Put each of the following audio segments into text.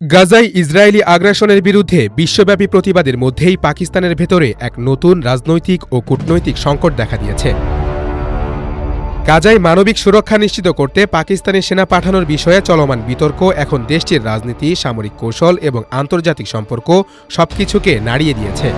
গাজায় ইসরায়েলি আগ্রাসনের বিরুদ্ধে বিশ্বব্যাপী প্রতিবাদের মধ্যেই পাকিস্তানের ভেতরে এক নতুন রাজনৈতিক ও কূটনৈতিক সংকট দেখা দিয়েছে। গাজায় মানবিক সুরক্ষা নিশ্চিত করতে পাকিস্তানি সেনা পাঠানোর বিষয়ে চলমান বিতর্ক এখন দেশটির রাজনীতি, সামরিক কৌশল এবং আন্তর্জাতিক সম্পর্ক সবকিছুকে নাড়িয়ে দিয়েছে।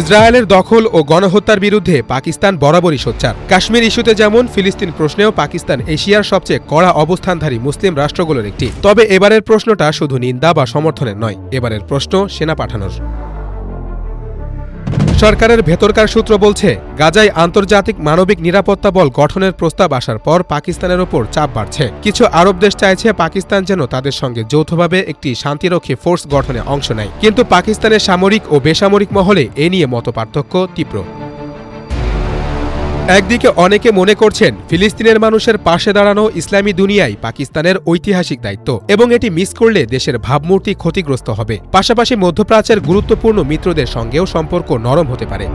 ইসরায়েলের দখল ও গণহত্যার বিরুদ্ধে পাকিস্তান বরাবরই সোচ্চার। কাশ্মীর ইস্যুতে যেমন ফিলিস্তিন প্রশ্নেও পাকিস্তান এশিয়ার সবচেয়ে কড়া অবস্থানধারী মুসলিম রাষ্ট্রগুলোর একটি। তবে এবারের প্রশ্নটা শুধু নিন্দা বা সমর্থনের নয়, এবারের প্রশ্ন সেনা পাঠানোর। সরকারের ভেতরকার সূত্র বলছে, গাজায় আন্তর্জাতিক মানবিক নিরাপত্তা বল গঠনের প্রস্তাব আসার পর পাকিস্তানের ওপর চাপ বাড়ছে। কিছু আরব দেশ চাইছে পাকিস্তান যেন তাদের সঙ্গে যৌথভাবে একটি শান্তিরক্ষী ফোর্স গঠনে অংশ নেয়। কিন্তু পাকিস্তানের সামরিক ও বেসামরিক মহলে এ নিয়ে মতপার্থক্য তীব্র। একদিকে অনেকে মনে করছেন ফিলিস্তিনের মানুষের পাশে দাঁড়ানো ইসলামী দুনিয়ায় পাকিস্তানের ঐতিহাসিক দায়িত্ব এবং এটি মিস করলে দেশের ভাবমূর্তি ক্ষতিগ্রস্ত হবে। পাশাপাশি মধ্যপ্রাচ্যের গুরুত্বপূর্ণ মিত্রদের সঙ্গেও সম্পর্ক নরম হতে পারে।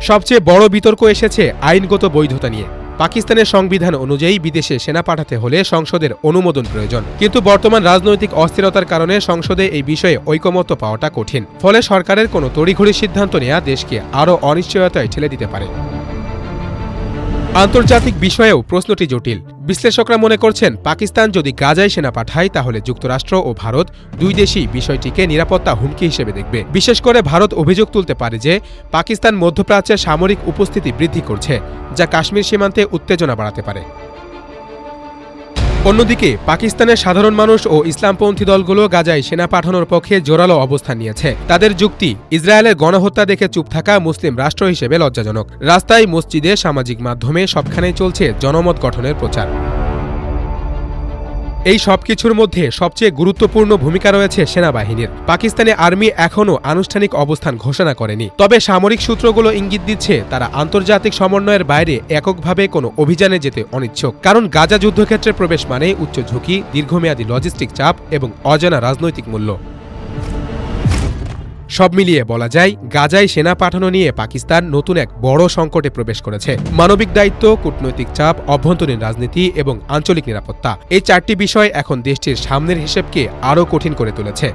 সবচেয়ে বড় বিতর্ক এসেছে আইনগত বৈধতা নিয়ে। পাকিস্তানের সংবিধান অনুযায়ী বিদেশে সেনা পাঠাতে হলে সংসদের অনুমোদন প্রয়োজন। কিন্তু বর্তমান রাজনৈতিক অস্থিরতার কারণে সংসদে এই বিষয়ে ঐকমত্য পাওয়াটা কঠিন। ফলে সরকারের কোনো তড়িঘড়ি সিদ্ধান্ত নেওয়া দেশকে আরও অনিশ্চয়তায় ঠেলে দিতে পারে। আন্তর্জাতিক বিষয়েও প্রশ্নটি জটিল। বিশ্লেষকরা মনে করছেন, পাকিস্তান যদি গাজায় সেনা পাঠায়, তাহলে যুক্তরাষ্ট্র ও ভারত দুই দেশই বিষয়টিকে নিরাপত্তা হুমকি হিসেবে দেখবে। বিশেষ করে ভারত অভিযোগ তুলতে পারে যে, পাকিস্তান মধ্যপ্রাচ্যে সামরিক উপস্থিতি বৃদ্ধি করছে, যা কাশ্মীর সীমান্তে উত্তেজনা বাড়াতে পারে। অন্যদিকে, পাকিস্তানের সাধারণ মানুষ ও ইসলামপন্থী দলগুলো গাজায় সেনা পাঠানোর পক্ষে জোরালো অবস্থান নিয়েছে। তাদের যুক্তি, ইসরায়েলের গণহত্যা দেখে চুপ থাকা মুসলিম রাষ্ট্র হিসেবে লজ্জাজনক। রাস্তায় মসজিদে সামাজিক মাধ্যমে সবখানেই চলছে জনমত গঠনের প্রচার। এই সব কিছুর মধ্যে সবচেয়ে গুরুত্বপূর্ণ ভূমিকা রয়েছে সেনাবাহিনীর। পাকিস্তানে আর্মি এখনও আনুষ্ঠানিক অবস্থান ঘোষণা করেনি। তবে সামরিক সূত্রগুলো ইঙ্গিত দিচ্ছে তারা আন্তর্জাতিক সমন্বয়ের বাইরে এককভাবে কোনো অভিযানে যেতে অনিচ্ছুক। কারণ গাজা যুদ্ধক্ষেত্রে প্রবেশ মানে উচ্চ ঝুঁকি, দীর্ঘমেয়াদী লজিস্টিক চাপ এবং অজানা রাজনৈতিক মূল্য। সব মিলিয়ে বলা যায়, গাজায় সেনা পাঠানো নিয়ে পাকিস্তান নতুন এক বড় সংকটে প্রবেশ করেছে। মানবিক দায়িত্ব, কূটনৈতিক চাপ, অভ্যন্তরীণ রাজনীতি এবং আঞ্চলিক নিরাপত্তা, এই চারটি বিষয় এখন দেশটির সামনের হিসেবকে আরও কঠিন করে তুলেছে।